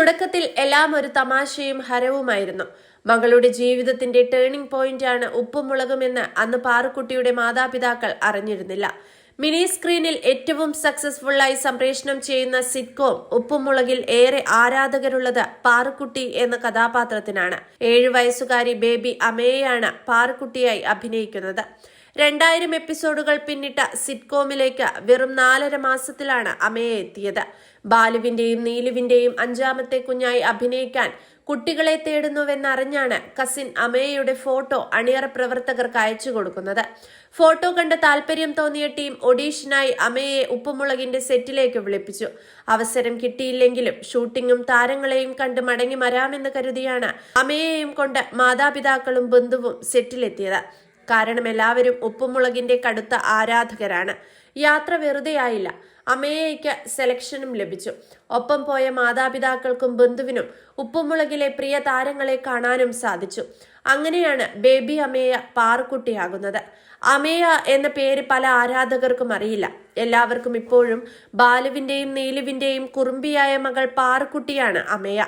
തുടക്കത്തിൽ എല്ലാം ഒരു തമാശയും ഹരവുമായിരുന്നു. മകളുടെ ജീവിതത്തിന്റെ ടേണിംഗ് പോയിന്റാണ് ഉപ്പും മുളകുമെന്ന് അന്ന് പാറുക്കുട്ടിയുടെ മാതാപിതാക്കൾ അറിഞ്ഞിരുന്നില്ല. മിനി സ്ക്രീനിൽ ഏറ്റവും സക്സസ്ഫുള്ളായി സംപ്രേഷണം ചെയ്യുന്ന സിറ്റ്കോം ഉപ്പുമുളകിൽ ഏറെ ആരാധകരുള്ളത് പാറുക്കുട്ടി എന്ന കഥാപാത്രത്തിനാണ്. ഏഴു വയസ്സുകാരി ബേബി അമേയാണ് പാറുക്കുട്ടിയായി അഭിനയിക്കുന്നത്. രണ്ടായിരം എപ്പിസോഡുകൾ പിന്നിട്ട സിറ്റ്കോമിലേക്ക് വെറും നാലര മാസത്തിലാണ് അമയെ എത്തിയത്. ബാലുവിന്റെയും നീലുവിന്റെയും അഞ്ചാമത്തെ കുഞ്ഞായി അഭിനയിക്കാൻ കുട്ടികളെ തേടുന്നുവെന്നറിഞ്ഞാണ് കസിൻ അമയയുടെ ഫോട്ടോ അണിയറ പ്രവർത്തകർക്ക് അയച്ചു കൊടുക്കുന്നത്. ഫോട്ടോ കണ്ട് താല്പര്യം തോന്നിയ ടീം ഒഡീഷനായി അമയെ ഉപ്പുമുളകിന്റെ സെറ്റിലേക്ക് വിളിപ്പിച്ചു. അവസരം കിട്ടിയില്ലെങ്കിലും ഷൂട്ടിങ്ങും താരങ്ങളെയും കണ്ട് മടങ്ങി വരാമെന്ന് കരുതിയാണ് അമയെയും കൊണ്ട് മാതാപിതാക്കളും ബന്ധുവും സെറ്റിലെത്തിയത്. കാരണം എല്ലാവരും ഉപ്പുമുളകിന്റെ കടുത്ത ആരാധകരാണ്. യാത്ര വെറുതെയായില്ല. അമേയയ്ക്ക് സെലക്ഷനും ലഭിച്ചു. ഒപ്പം പോയ മാതാപിതാക്കൾക്കും ബന്ധുവിനും ഉപ്പുമുളകിലെ പ്രിയ താരങ്ങളെ കാണാനും സാധിച്ചു. അങ്ങനെയാണ് ബേബി അമേയ പാറുക്കുട്ടിയാകുന്നത് അമേയ എന്ന പേര് പല ആരാധകർക്കും അറിയില്ല. എല്ലാവർക്കും ഇപ്പോഴും ബാലുവിന്റെയും നീലുവിന്റെയും കുറുമ്പിയായ മകൾ പാറുക്കുട്ടിയാണ് അമേയ.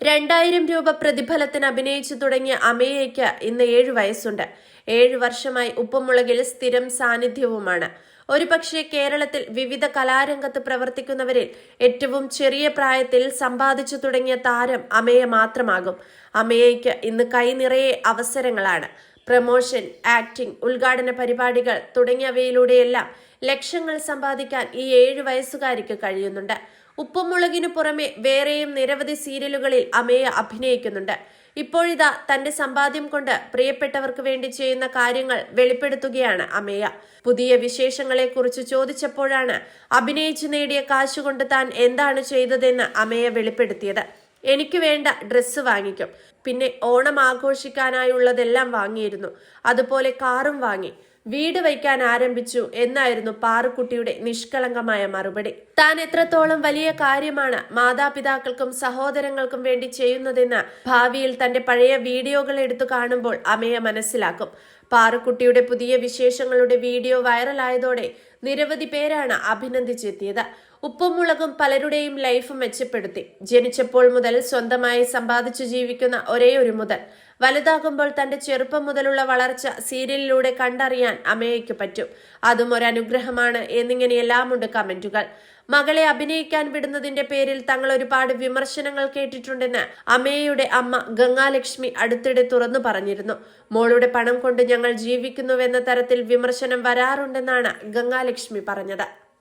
രണ്ടായിരം രൂപ പ്രതിഫലത്തിന് അഭിനയിച്ചു തുടങ്ങിയ അമേയയ്ക്ക് ഇന്ന് ഏഴ് വയസ്സുണ്ട്. ഏഴ് വർഷമായി ഉപ്പുമുളകിൽ സ്ഥിരം സാന്നിധ്യവുമാണ്. ഒരുപക്ഷെ കേരളത്തിൽ വിവിധ കലാരംഗത്ത് പ്രവർത്തിക്കുന്നവരിൽ ഏറ്റവും ചെറിയ പ്രായത്തിൽ സമ്പാദിച്ചു തുടങ്ങിയ താരം അമേയ മാത്രമാകും. അമേയയ്ക്ക് ഇന്ന് കൈനിറയെ അവസരങ്ങളാണ്. പ്രമോഷൻ ആക്ടിംഗ് ഉദ്ഘാടന പരിപാടികൾ തുടങ്ങിയവയിലൂടെയെല്ലാം ലക്ഷങ്ങൾ സമ്പാദിക്കാൻ ഈ ഏഴ് വയസ്സുകാരിക്ക് കഴിയുന്നുണ്ട്. ഉപ്പുമുളകിനു പുറമെ വേറെയും നിരവധി സീരിയലുകളിൽ അമേയ അഭിനയിക്കുന്നുണ്ട്. ഇപ്പോഴിതാ തന്റെ സമ്പാദ്യം കൊണ്ട് പ്രിയപ്പെട്ടവർക്ക് വേണ്ടി ചെയ്യുന്ന കാര്യങ്ങൾ വെളിപ്പെടുത്തുകയാണ് അമേയ. പുതിയ വിശേഷങ്ങളെ കുറിച്ച് ചോദിച്ചപ്പോഴാണ് അഭിനയിച്ചു നേടിയ കാശുകൊണ്ട് താൻ എന്താണ് ചെയ്തതെന്ന് അമേയ വെളിപ്പെടുത്തിയത്. എനിക്ക് വേണ്ട ഡ്രസ്സ് വാങ്ങിക്കും. പിന്നെ ഓണം ആഘോഷിക്കാനായുള്ളതെല്ലാം വാങ്ങിയിരുന്നു. അതുപോലെ കാറും വാങ്ങി. വീട് വയ്ക്കാൻ ആരംഭിച്ചു എന്നായിരുന്നു പാറുക്കുട്ടിയുടെ നിഷ്കളങ്കമായ മറുപടി. താൻ എത്രത്തോളം വലിയ കാര്യമാണ് മാതാപിതാക്കൾക്കും സഹോദരങ്ങൾക്കും വേണ്ടി ചെയ്യുന്നതെന്ന് ഭാവിയിൽ തന്റെ പഴയ വീഡിയോകൾ എടുത്തു കാണുമ്പോൾ അമ്മയെ മനസ്സിലാക്കും. പാറുക്കുട്ടിയുടെ പുതിയ വിശേഷങ്ങളുടെ വീഡിയോ വൈറലായതോടെ നിരവധി പേരാണ് അഭിനന്ദിച്ചെത്തിയത്. ഉപ്പും മുളകും പലരുടെയും ലൈഫ് മെച്ചപ്പെടുത്തി. ജനിച്ചപ്പോൾ മുതൽ സ്വന്തമായി സമ്പാദിച്ചു ജീവിക്കുന്ന ഒരേ ഒരു മുതൽ. വലുതാകുമ്പോൾ തന്റെ ചെറുപ്പം മുതലുള്ള വളർച്ച സീരിയലിലൂടെ കണ്ടറിയാൻ അമ്മയ്ക്ക് പറ്റും. അതും ഒരു അനുഗ്രഹമാണ് എന്നിങ്ങനെയെല്ലാമുണ്ട് കമന്റുകൾ. മകളെ അഭിനയിക്കാൻ വിടുന്നതിന്റെ പേരിൽ തങ്ങൾ ഒരുപാട് വിമർശനങ്ങൾ കേട്ടിട്ടുണ്ടെന്ന് അമ്മയുടെ അമ്മ ഗംഗാലക്ഷ്മി അടുത്തിടെ തുറന്നു പറഞ്ഞിരുന്നു. മോളുടെ പണം കൊണ്ട് ഞങ്ങൾ ജീവിക്കുന്നുവെന്ന തരത്തിൽ വിമർശനം വരാറുണ്ടെന്നാണ് ഗംഗാലക്ഷ്മി പറഞ്ഞത്.